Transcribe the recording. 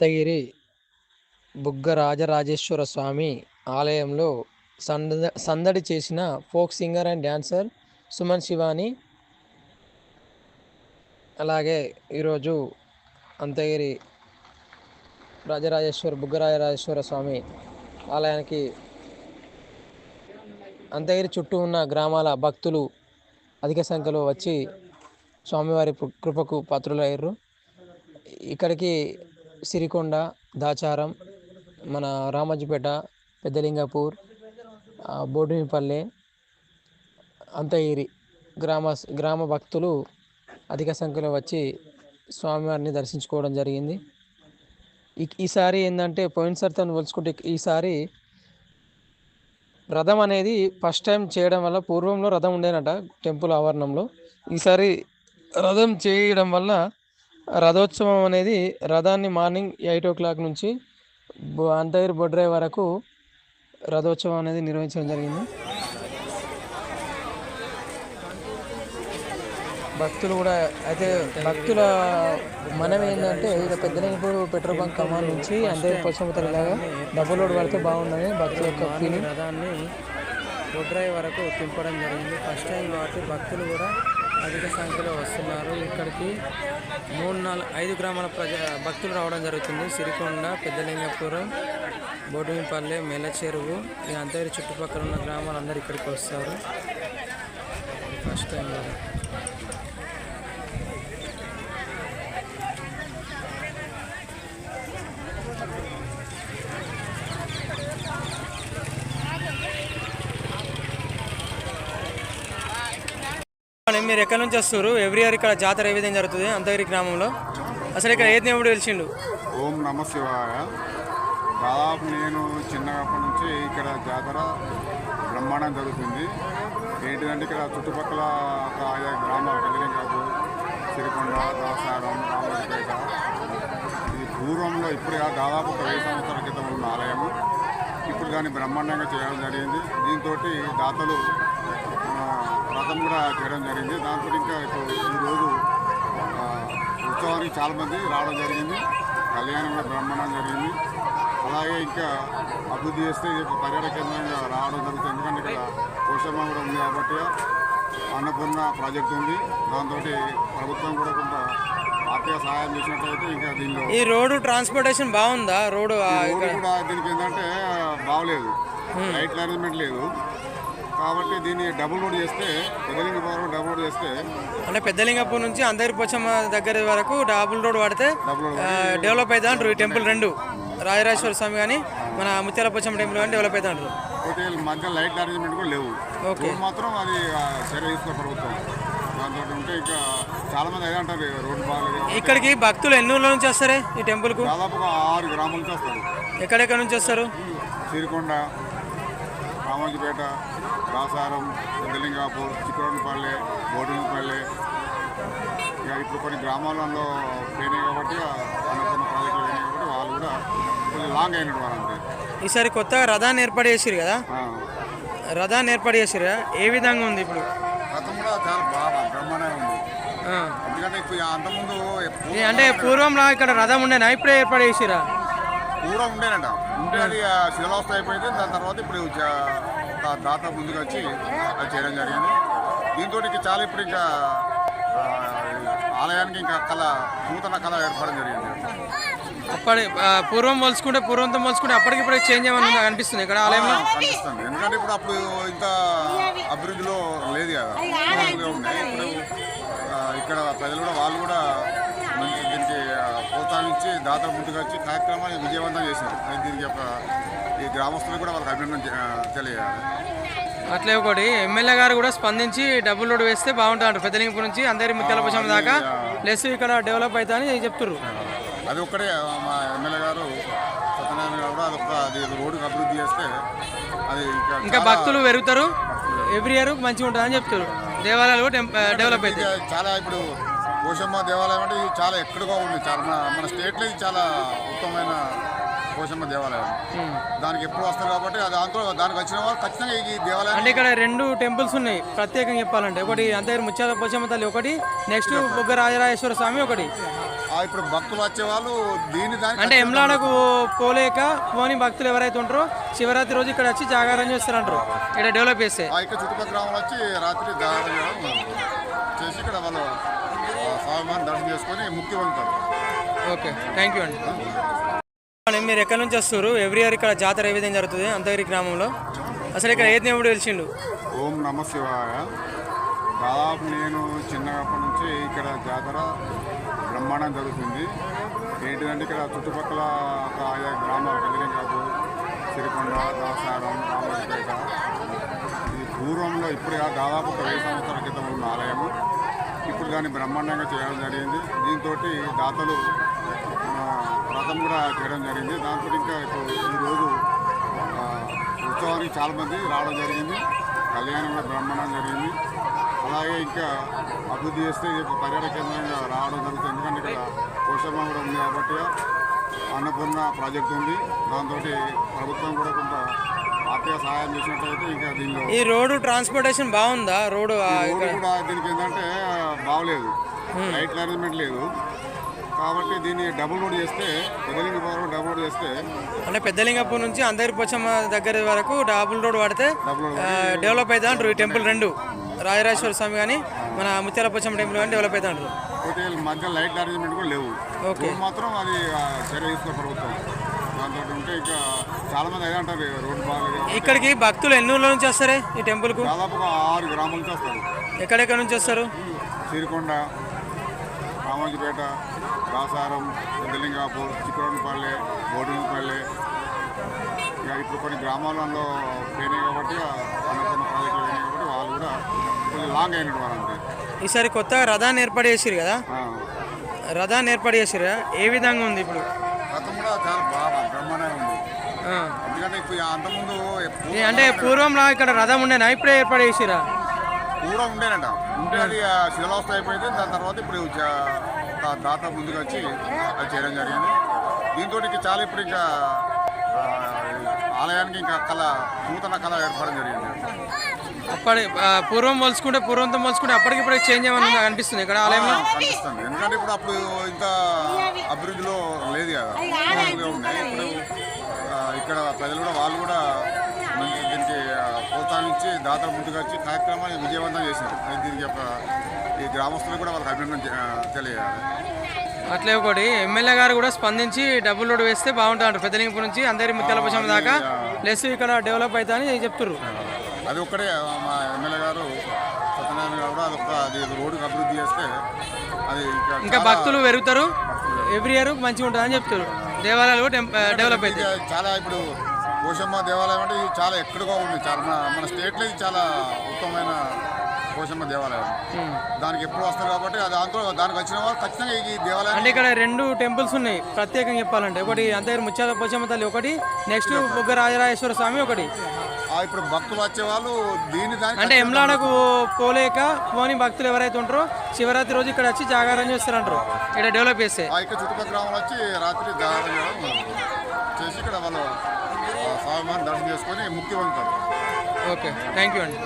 అంతగిరి బుగ్గ రాజరాజేశ్వర స్వామి ఆలయంలో సంద సందడి చేసిన folk singer and dancer Suman Shivani అలాగే ఈరోజు అంతగిరి రాజరాజేశ్వర బుగ్గ రాజరాజేశ్వర స్వామి ఆలయానికి అంతగిరి చుట్టూ ఉన్న గ్రామాల భక్తులు అధిక సంఖ్యలో వచ్చి స్వామివారి కృపకు పాత్రులయ్యారు. ఇక్కడికి సిరికొండ దాచారం మన రామజ్జిపేట పెద్దలింగపూర్ ఆ, అంతగిరి గ్రామ గ్రామ భక్తులు అధిక సంఖ్యలో వచ్చి స్వామివారిని దర్శించుకోవడం జరిగింది. ఈసారి ఏంటంటే పోయినసారితో పోల్చుకుంటే ఈసారి రథం అనేది ఫస్ట్ టైం చేయడం వల్ల పూర్వంలో రథం ఉండేనట టెంపుల్ ఆవరణంలో. ఈసారి రథం చేయడం వల్ల రథోత్సవం అనేది రథాన్ని మార్నింగ్ ఎయిట్ ఓ క్లాక్ నుంచి బో- అంతగిరి బొడ్రాయి వరకు రథోత్సవం అనేది నిర్వహించడం జరిగింది. భక్తులు కూడా అయితే భక్తుల మనం ఏంటంటే ఇక్కడ పెద్దలింగపూర్ పెట్రోల్ బంక్ కమాన్ నుంచి అంతే పశ్చిమతలాగా డబ్బులు లోడ్ పడితే బాగుందని భక్తుల యొక్క ఫీలింగ్ రథాన్ని బొడ్రాయి వరకు తింపడం జరిగింది. ఫస్ట్ టైం కాబట్టి భక్తులు కూడా అధిక సంఖ్యలో వస్తున్నారు. ఇక్కడికి మూడు నాలుగు ఐదు గ్రామాల ప్రజ భక్తులు రావడం జరుగుతుంది. సిరికొండ పెద్దలింగపురం బోడిమిపల్లె మెల్లచెరువు ఈ అంతగిరి చుట్టుపక్కల ఉన్న గ్రామాలందరూ ఇక్కడికి వస్తారు. ఫస్ట్ టైం ఎక్కడి నుంచి వస్తారు ఎవ్రీ ఇయర్ ఇక్కడ జాతర ఏ విధంగా జరుగుతుంది? అంతగిరి గ్రామంలో? అసలు ఇక్కడ ఏ దేవుడు తెలిసిండు? ఓం నమ శివాయ. దాదాపు నేను చిన్నప్పటి నుంచి ఇక్కడ జాతర బ్రహ్మాండం జరుగుతుంది. ఏంటిదంటే ఇక్కడ చుట్టుపక్కల ఒక ఆయా గ్రామాలు వెలిరింగాపు సిరికొండ దాసారం రామోజీపేట ఇది పూర్వంలో ఇప్పుడు దాదాపు ఒక వెయ్యి సంవత్సరాల క్రితం ఉన్న ఆలయము. ఇప్పుడు కానీ బ్రహ్మాండంగా చేయడం జరిగింది. దీంతో దాతలు వ్రతం కూడా చేయడం జరిగింది. దాంతో ఇంకా ఇప్పుడు ఈరోజు ఉత్సవానికి చాలామంది రావడం జరిగింది. కళ్యాణం కూడా బ్రహ్మాండం జరిగింది. అలాగే ఇంకా అభివృద్ధి చేస్తే ఇది ఒక పర్యాటక కేంద్రంగా రావడం జరుగుతుంది. ఎందుకంటే ఇక్కడ పోషమ్మ కూడా ఉంది కాబట్టి అన్నపూర్ణ ప్రాజెక్ట్ ఉంది. దాంతో ప్రభుత్వం కూడా కొంత ఆర్థిక సహాయం చేసినట్లయితే ఇంకా దీనిలో ఈ రోడ్డు ట్రాన్స్పోర్టేషన్ బాగుందా? రోడ్డు కూడా దీనికి ఏంటంటే బాగలేదు. లైట్ అరేంజ్మెంట్ లేదు. కాబట్టి దీన్ని డబుల్ రోడ్ చేస్తే పెద్దలింగ పవర్ డబుల్ రోడ్ చేస్తే అంటే పెద్దలింగపూర్ నుంచి అంతగిరి పోచమ్మ దగ్గర వరకు డబుల్ రోడ్ ఆ, డెవలప్ అవుతా అంటారు ఈ టెంపుల్ రెండు. రాజరాజేశ్వర స్వామి కానీ మన ముత్యాల పోచమ్మ టెంపుల్ కానీ డెవలప్ అవుతా అంటారు. ఒకటి మధ్య లైట్ అరేంజ్మెంట్ కూడా లేవు. ఓకే. మాత్రం అది చర్య ప్రభుత్వం. దాంతో ఉంటే ఇంకా చాలా మంది అదే అంటారు రోడ్డు బాగాలేదు ఇక్కడికి భక్తులు ఎన్ని ఊళ్ళ నుంచి వస్తారే ఈ టెంపుల్కు? దాదాపు ఒక ఆరు గ్రామాల నుంచి వస్తారు. ఎక్కడెక్కడ నుంచి వస్తారు? సిరికొండ రామోజీపేట రాసారం పెద్దలింగాపూర్ చిక్కడపల్లె బోడిపల్లె ఇక ఇప్పుడు కొన్ని గ్రామాలలో పోయినాయి కాబట్టి అన్నపూర్ణ ప్రాజెక్టులు పోయినాయి కాబట్టి వాళ్ళు కూడా కొంచెం లాంగ్ అయినట్టు వాళ్ళు అంతే ఈసారి కొత్తగా రథాన్ని ఏర్పాటు చేసిరు కదా. రథాన్ని ఏర్పాటు చేసిరు ఏ విధంగా ఉంది ఇప్పుడు? రథం కూడా చాలా బాగా బ్రహ్మాండంగా ఉంది. ఎందుకంటే ఇప్పుడు అంతకుముందు అంటే పూర్వంలో ఇక్కడ రథం ఉండేనా? ఇప్పుడే ఏర్పాటు చేసిరా పూర్వం ఉండేనంట. ఉంటే అది ఆ శిథిలావస్థ అయిపోయింది. దాని తర్వాత ఇప్పుడు దాత ముందుకు వచ్చి అది చేయడం జరిగింది. దీంతో ఇంకా చాలా ఇప్పుడు ఇంకా ఆ, ఆలయానికి ఇంకా కళ నూతన కళ ఏర్పడడం జరిగింది. అప్పటి పూర్వం పోల్చుకుంటే పూర్వంతో పోల్చుకుంటే అప్పటికి ఇప్పుడు చేంజ్ ఏమన్నా అనిపిస్తుంది ఇక్కడ ఆలయంలో? ఆ, కనిపిస్తుంది. ఎందుకంటే ఇప్పుడు అప్పుడు ఇంత అభివృద్ధిలో లేదు కదా. ఇప్పుడు ఇక్కడ ప్రజలు కూడా వాళ్ళు కూడా ప్రోత్సహించి దాతల ముందుకు వచ్చి కార్యక్రమాన్ని విజయవంతం చేశారు. అది దీనికి ఒక ఈ గ్రామస్తులకు కూడా వాళ్ళకి అభినందన తెలియాలి. అట్లే ఒకటి ఎమ్మెల్యే గారు కూడా స్పందించి డబ్బులు లోడ్ వేస్తే బాగుంటారు. పెద్దలింగపూర్ నుంచి అందరి ముత్యాల పోషమ్మ దాకా ప్లస్ ఇక్కడ డెవలప్ అవుతా అని చెప్తున్నారు అది ఒక్కడే మా ఎమ్మెల్యే గారు సత్యనారాయణ గారు కూడా అదొక అది రోడ్డుకి అభివృద్ధి చేస్తే అది ఇంకా భక్తులు పెరుగుతారు. ఎవ్రీ ఇయర్ మంచిగా ఉంటుందని చెప్తారు దేవాలయాలు కూడా డెవలప్ అవుతాయి చాలా ఇప్పుడు పోషమ్మ దేవాలయం అంటే ఇది చాలా ఎక్కడిగా ఉంది. చాలా మన మన స్టేట్లో ఇది చాలా ఉత్తమమైన పోషమ్మ దేవాలయం. దానికి ఎప్పుడు వస్తారు కాబట్టి అది దాంతో దానికి వచ్చిన వాళ్ళు ఖచ్చితంగా ఈ దేవాలయం అంటే ఇక్కడ రెండు టెంపుల్స్ ఉన్నాయి ప్రత్యేకంగా చెప్పాలంటే. ఒకటి అంతగారు ముత్యాల పోచమ్మ తల్లి ఒకటి నెక్స్ట్ బుగ్గ రాజరాజేశ్వర స్వామి ఒకటి. ఆ ఇప్పుడు భక్తులు వచ్చే వాళ్ళు దీని దానికి అంటే ఎమ్లాడకు పోలేక పోని భక్తులు ఎవరైతే ఉంటారో శివరాత్రి రోజు ఇక్కడ వచ్చి జాగారం చేస్తారంటారు. ఇక్కడ డెవలప్ చేస్తే. ఆ ఇక్కడ చుట్టుపక్కల వచ్చి రాత్రి చేయడం చేసి ఇక్కడ వాళ్ళు స్వామివారిని దర్శనం చేసుకొని ముక్తి పొందుతారు ఓకే థ్యాంక్ యూ అండి. మీరు ఎక్కడి నుంచి వస్తారు ఎవ్రీ ఇయర్ ఇక్కడ జాతర ఏ విధంగా జరుగుతుంది? అంతగిరి గ్రామంలో? అసలు ఇక్కడ ఏ దేవుడు తెలిసిండు ఓం నమ శివాయ. దాదాపు నేను చిన్నప్పటి నుంచి ఇక్కడ జాతర బ్రహ్మాండం జరుగుతుంది. ఏంటిదంటే ఇక్కడ చుట్టుపక్కల ఒక ఆయా గ్రామాలు వెల్లింగాపు సిరికొండ దాసారం రామపేట ఈ పూర్వంలో ఇప్పుడు కాదు, దాదాపు ఒక వెయ్యి సంవత్సరాల క్రితం ఉన్న ఆలయము. ఇప్పుడు దాన్ని బ్రహ్మాండంగా చేయడం జరిగింది. దీంతో దాతలు ఆ, వ్రతం కూడా చేయడం జరిగింది. దాంతో ఇంకా ఇప్పుడు ఈరోజు ఉత్సవానికి చాలామంది రావడం జరిగింది. కళ్యాణం కూడా బ్రహ్మాండం జరిగింది. అలాగే ఇంకా అభివృద్ధి చేస్తే ఇది ఒక పర్యాటక కేంద్రంగా రావడం జరుగుతుంది. ఎందుకంటే ఇక్కడ పోషమ్మ కూడా ఉంది కాబట్టి అన్నపూర్ణ ప్రాజెక్ట్ ఉంది. దాంతో ప్రభుత్వం కూడా కొంత ఆర్థిక సహాయం చేసినట్లయితే ఇంకా దీనిలో ఈ రోడ్డు ట్రాన్స్పోర్టేషన్ బాగుందా? రోడ్డు ఆ, రోడ్డు కూడా దీనికి ఏంటంటే బాగలేదు. లైట్ అరేంజ్మెంట్ లేదు. కాబట్టి దీన్ని డబుల్ రోడ్ చేస్తే పెద్దలింగ పవర్ డబుల్ రోడ్ చేస్తే అంటే పెద్దలింగపూర్ నుంచి అందరి పోచమ్మ దగ్గర వరకు డబుల్ రోడ్ వాడితే రోడ్ డెవలప్ అవుతా అంటారు ఈ టెంపుల్ రెండు. రాజరాజేశ్వర స్వామి కానీ మన ముత్యాల పోచమ్మ టెంపుల్ కానీ డెవలప్ అవుతా అంటారు. మధ్య లైట్ అరేంజ్మెంట్ కూడా లేవు. ఓకే. రోడ్ మాత్రం అది చర్య తీసుకున్న ప్రభుత్వం. దాంతో ఉంటే ఇంకా చాలా మంది అదే అంటారు రోడ్డు బాగాలేదు ఇక్కడికి భక్తులు ఎన్ని ఊళ్ళ నుంచి వస్తారే? ఈ టెంపుల్కు దాదాపు ఒక ఆరు గ్రామాల నుంచి వస్తారు. ఎక్కడెక్కడ నుంచి వస్తారు? సిరికొండ రామోజీపేట రాసారం పెద్దలింగాపూర్ చిక్కడపల్లె బోడిపల్లె ఇక ఇప్పుడు కొన్ని గ్రామాలలో పోయినాయి కాబట్టి అన్నపూర్ణ ప్రాజెక్టులు పోయినాయి కాబట్టి వాళ్ళు కూడా కొంచెం లాంగ్ అయినట్టు వాళ్ళు అంతే. ఈసారి కొత్తగా రథాన్ని ఏర్పాటు చేసిరు కదా. రథాన్ని ఏర్పాటు చేసిరు? ఏ విధంగా ఉంది ఇప్పుడు? గతం కూడా చాలా బాగా బ్రహ్మాండంగా ఉంది ఆ. ఎందుకంటే ఇప్పుడు అంతకుముందు అంటే పూర్వంలో ఇక్కడ రథం ఉండేనా? ఇప్పుడే ఏర్పాటు చేసిరా? పూర్వం ఉండేనంట. ఉంటే అది శిథిలావస్థ అయిపోయింది. దాని తర్వాత ఇప్పుడు దాత ముందుకు వచ్చి అది చేయడం జరిగింది. దీంతో ఇంకా చాలా ఇప్పుడు ఇంకా ఆ, ఆలయానికి ఇంకా కళ నూతన కళ ఏర్పడడం జరిగింది. అప్పటి పూర్వం పోల్చుకుంటే పూర్వంతో పోల్చుకుంటే అప్పటికి ఇప్పటికి చేంజ్ ఏమన్నా అనిపిస్తుంది ఇక్కడ ఆలయంలో? కనిపిస్తుంది. ఎందుకంటే ఇప్పుడు అప్పుడు ఇంత అభివృద్ధిలో లేదు కదా. ఇప్పుడు ఇక్కడ ప్రజలు కూడా వాళ్ళు కూడా దీనికి ప్రోత్సహించి దాతలు ముందుకు వచ్చి కార్యక్రమాన్ని విజయవంతం చేశారు. అది దీనికి ఒక ఈ గ్రామస్తులకు కూడా వాళ్ళకి అభినందన తెలియాలి. అట్లే ఒకటి ఎమ్మెల్యే గారు కూడా స్పందించి డబ్బులు రోడ్ వేస్తే బాగుంటారు. పెద్దలింగపూర్ నుంచి అందరి ముత్యాల పోషమ్మ దాకా ప్లస్ ఇక్కడ డెవలప్ అవుతా అని చెప్తున్నారు అది ఒక్కడే మా ఎమ్మెల్యే గారు సత్యనారాయణ గారు కూడా అదొక అది రోడ్డుకి అభివృద్ధి చేస్తే అది ఇంకా భక్తులు పెరుగుతారు. ఎవ్రీ ఇయర్ మంచిగా ఉంటుందని చెప్తారు దేవాలయాలు కూడా డెవలప్ ఇది చాలా ఇప్పుడు పోషమ్మ దేవాలయం అంటే ఇది చాలా ఎక్కడిగా ఉంది చాలా మన మన స్టేట్లో ఇది చాలా ఉత్తమమైన పోషమ్మ దేవాలయం. దానికి ఎప్పుడు వస్తారు కాబట్టి అది దాంట్లో దానికి వచ్చిన వాళ్ళు ఖచ్చితంగా ఈ దేవాలయం అంటే ఇక్కడ రెండు టెంపుల్స్ ఉన్నాయి ప్రత్యేకంగా చెప్పాలంటే. ఒకటి అంతగారు ముత్యాల పోచమ్మ తల్లి ఒకటి నెక్స్ట్ బుగ్గ రాజరాజేశ్వర స్వామి ఒకటి. ఇప్పుడు భక్తులు వచ్చే వాళ్ళు దీని దానికి అంటే ఎమ్లాడకు పోలేక పోని భక్తులు ఎవరైతే ఉంటారో శివరాత్రి రోజు ఇక్కడ వచ్చి జాగారం చేస్తారంటారు. ఇక్కడ డెవలప్ చేస్తే. ఇక్కడ చుట్టుపక్కల గ్రామాలు వచ్చి రాత్రి చేయడం చేసి ఇక్కడ వాళ్ళు స్వామివారిని దర్శనం చేసుకొని ముక్తి పొందుతారు. ఓకే థ్యాంక్ యూ అండి.